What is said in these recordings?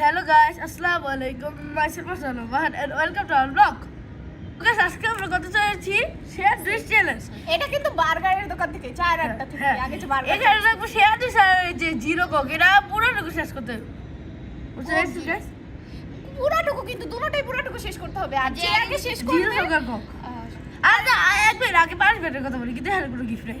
Hello guys, Assalamu alaikum. Myself Hassan Wahan and welcome to our vlog. Guys, আজকে আমরা করতে চলেছি share dish challenge এটা কিন্তু বার্গারের দোকান থেকে চার আটটা থেকে। হ্যাঁ। আগে যে বার্গার এখানে রাখব শেয়ার ডিশ আর যে জিরো কক এটা পুরোটুকু শেষ করতে হবে। বুঝতে পেরেছি? পুরাটুকু কিন্তু দুটোটাই পুরাটুকু শেষ করতে হবে। আর যে আগে শেষ জিরো করবে কক আর কক আর না এক মিনিট আগে পানি ফেটের কথা বলি কিন্তু এখানে কোনো গিফট নেই।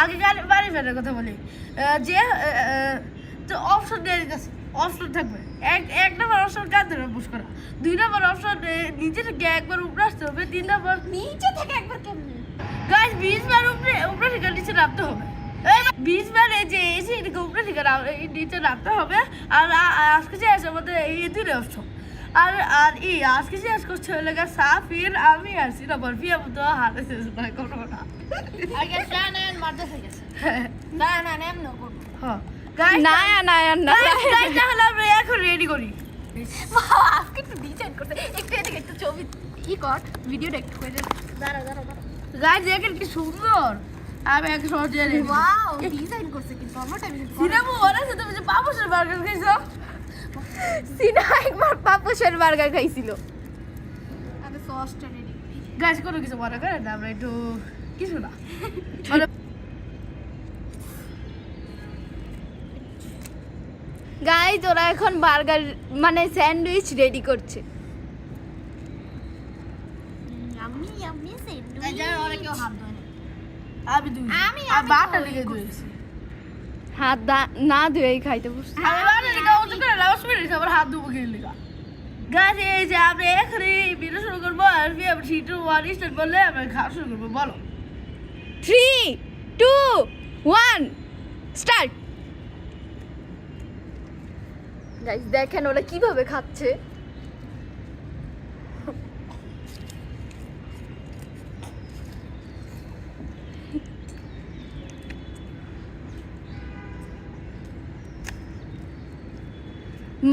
আগে পানি ফেটের কথা বলি। যে তো অপশন দিয়ে দিতেছে। অপশন থাকবে। এক এক নম্বর অপশন কার ধরে পুশ করা? দুই নম্বর অপশন নিচে থেকে একবার উপরে আসতে হবে তিন নম্বর নিচে থেকে একবার কেমনি? গাছ বিশ বার উপরে উপরে থেকে নিচে নামতে হবে। বিশ বার এই যে এসে উপরে থেকে নিচে নামতে হবে আর আজকে যে আছে আমাদের এই দুই অপশন আর আর এই আজকে যে আজকে হলো গা সাফির আমি আর সিনাবর ফিয়া মতো হাতে শেষ না কোনো না। আগে গেছে। না না না এমন করব। হ্যাঁ। না না না গাইস গাইস তাহলে আমরা এখন রেডি করি। আজকে একটু ডিজাইন করতে। একটু এদিকে একটু ছবি ই কর ভিডিওটা একটু করে দাঁড়া দাঁড়া দাঁড়া। গাইস দেখেন কি সুন্দর। আমি এক সহজে ওয়াও ডিজাইন করছে কিন্তু আমার টাইমে সিনাবু ওরা সাথে তুমি যে পাপোশের বার্গার খাইছো? সিনা একবার পাপোশের বার্গার খাইছিল। আগে সসটা রেডি করি। গাছ কোনো কিছু মনে করেন আমরা একটু কিছু না। গাইজ ওরা এখন বার্গার মানে স্যান্ডউইচ রেডি করছে। আমি আমি এই ওরা কেউ হাত ধোয় না। আমি দুই আমি- বাটা লিখে ধুয়েছি। হাত না ধুয়েই খাইতে বসছে। আমি বাটা লিখে ওজন করে লাউস মিনিট আবার হাত ধুবো গিয়ে লিখা গাছ এই যে আমরা এখানে ভিডিও শুরু করব আর থ্রি টু ওয়ান স্টার্ট বললে আমরা খাওয়া শুরু করব বলো। Three two one start guys দেখেন ওরা কীভাবে খাচ্ছে।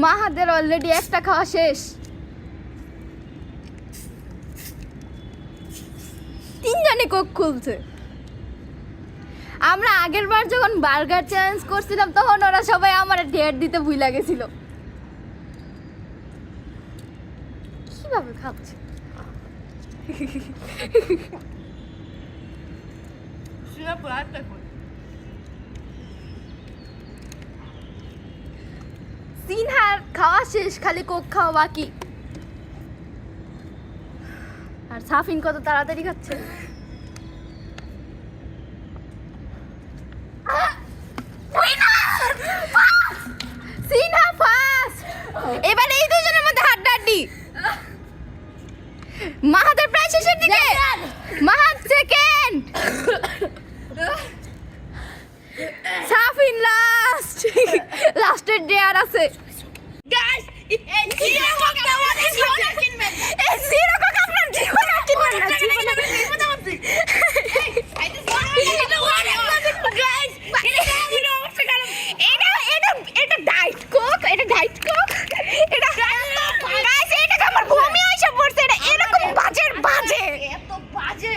মাহাদের অলরেডি একটা খাওয়া শেষ। তিনজনে কোক খুলছে। আমরা আগের বার যখন বার্গার চ্যালেঞ্জ করছিলাম, তখন ওরা সবাই আমার ঢের দিতে ভুলে গেছিল। কীভাবে খাচ্ছে সিনহার খাওয়া শেষ খালি কোক খাওয়া বাকি আর সাফিন কত তাড়াতাড়ি খাচ্ছে সিনহা ফার্স্ট এবার এই দুজনের মধ্যে হাড্ডাহাড্ডি মাহাদের প্রায় শেষের দিকে। মাহাদ সেকেন্ড সাফিন লাস্ট লাস্টের ডেয়ার আছে। গাইস এই জিরো কোক আপনার জীবনে কিনবেন? না জীবনে এটা এটা এটা ডাইট কোক এটা ডাইট কোক এটা গাইস এটা তো আমার বমি আইসা পড়ছে এটা এরকম বাজে বাজে এত বাজে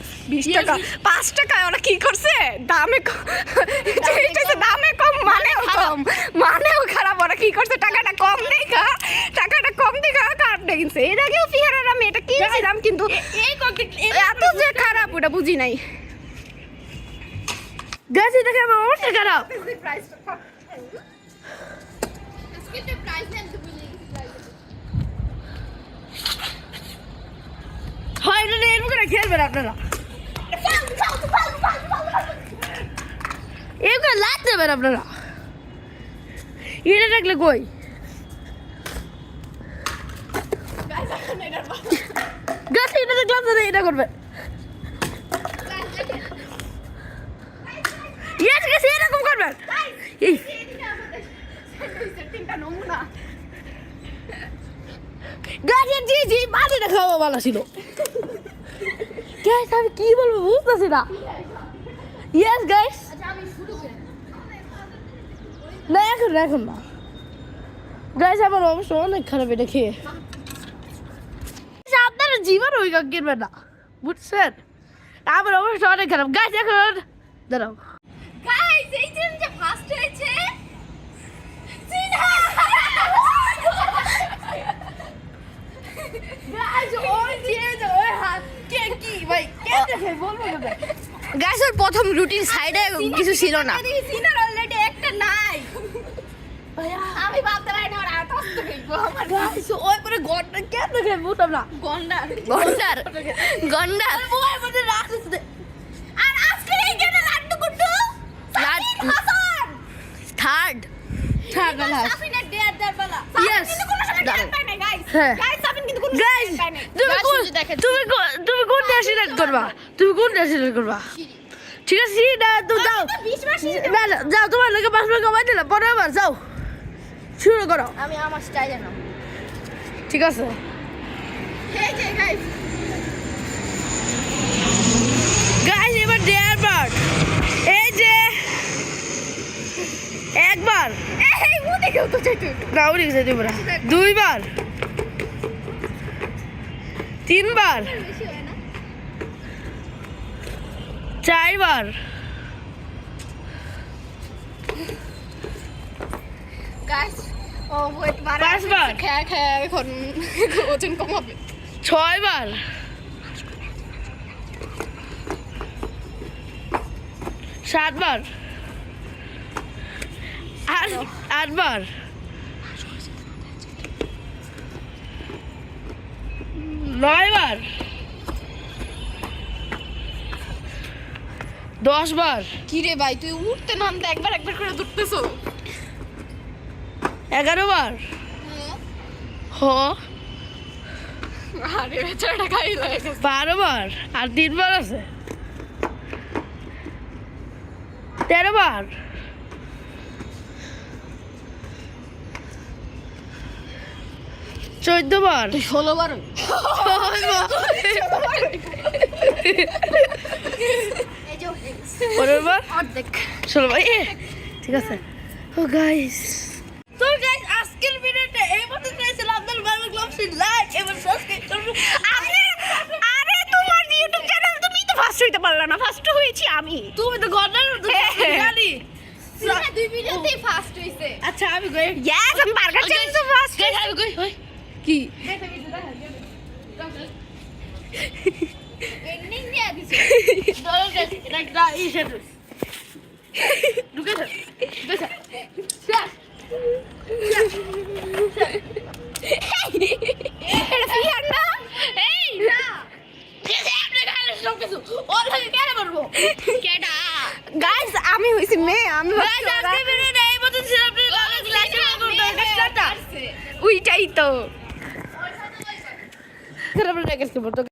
বিশ টাকা। পাঁচ টাকায় ওরা কি করছে? দামে দামে কম। মানেও কম। মানেও খারাপ ওরা কি করছে? টাকাটা কম দেখা টাকাটা কম দেখা কার্ডটা কিনছে এর আগেও ফিহারের আমি এটা কিনছিলাম কিন্তু এত যে খারাপ ওটা বুঝি নাই। গাছ এটা খারাপ। তো বুঝি হয় না এরকম করে খেলবেন আপনারা। ফালতু ফালতু ফালতু আপনারা। এটা দেখলে কই? গাছ এটা দেখলাম তো এটা করবে ইয়েস গেছে এরকম করবেন। এই। গাছের জি জি, মাটিটা খাওয়া ভালো ছিল। গাইস আমি কি বলব বুঝতেছি না। ইয়েস গাইস আচ্ছা না এখন না এখন না। গাইস আমার অবশ্য অনেক খারাপ এটা খেয়ে। আপনারা জীবন ওই গাছ কিনবেন না। বুঝছেন? আমার অবশ্য অনেক খারাপ। গাইস এখন দাঁড়াও গাইস এই যে যে ফার্স্ট হয়েছে সিনা গাইস ওই যে ওই হাত কে কি ভাই কে দেখে বলব না গাইসের প্রথম রুটির সাইডে কিছু ছিল না। সিনার অলরেডি একটা নাই। আমি ভাবতে পারি না ওর আট আসতে দেখব আমার গাইস ওই পরে গড়টা কে দেখে বুঝতাম না। গন্ডার। গন্ডার। গন্ডার। মোবাইল মধ্যে রাখছে আর আজকে এই গেলে লাড্ডু কুট্টু হাসান। থার্ড ছাড় না সাবিনের ডেয়ার দেয়ার বেলা Yes. কোনো সময় ডেয়ার পায় না গাইস। গাইস সাবিন কিন্তু কোনো গাইস dare পায় না তুমি কোন তুমি কোন- দেশ করবা? তুমি কোন দেশ করবা? ঠিক আছে না তো যাও। তো 20 মাস না না যাও তোমার লোকে পাঁচ মিনিট কমাই দিলাম পরে আবার যাও। শুরু করো। আমি আমার স্টাইলে নাও ঠিক আছে। এই যে গাইস গাইস এবার ডেয়ার বার্ড এই যে একবার। এই মু দেখেও তো চাইতো না উড়ে গেছে দুইবার দুইবার। তিনবার বেশি হয় না চারবার। পাঁচবার। খেয়ে খেয়ে এখন ওজন কমাবে। ছয়বার। সাতবার। আর আটবার। নয়বার। দশবার। কি রে ভাই তুই উঠতে নামতে একবার একবার করে দুটতেছো এগারো বার হ। আরে বেচারাটা খাই লাগে বারো বার আর তিনবার আছে? তেরো বার চোদ্দ বার ষোলো বার অর্ধেক। ষোলো বার ঠিক আছে। ও গাইস তো গাইস আজকের ভিডিওটা এই মতো চাইছিলাম আপনার ভালো লাগলে লাইক এবং সাবস্ক্রাইব করবেন আরে আরে তোমার ইউটিউব চ্যানেল তুমি তো ফার্স্ট হইতে পারলা না। ফার্স্ট হয়েছি আমি। তুমি তো ঘটনার মতো হ্যাঁ। জানি। দুই ভিডিওতেই ফার্স্ট হইছে। আচ্ছা আমি ইয়েস আমি বার্গার চ্যানেল তো ফার্স্ট গাইস আমি কই? হই। কি? আমি হইছি মেয়ে আমি ওইটাই তো।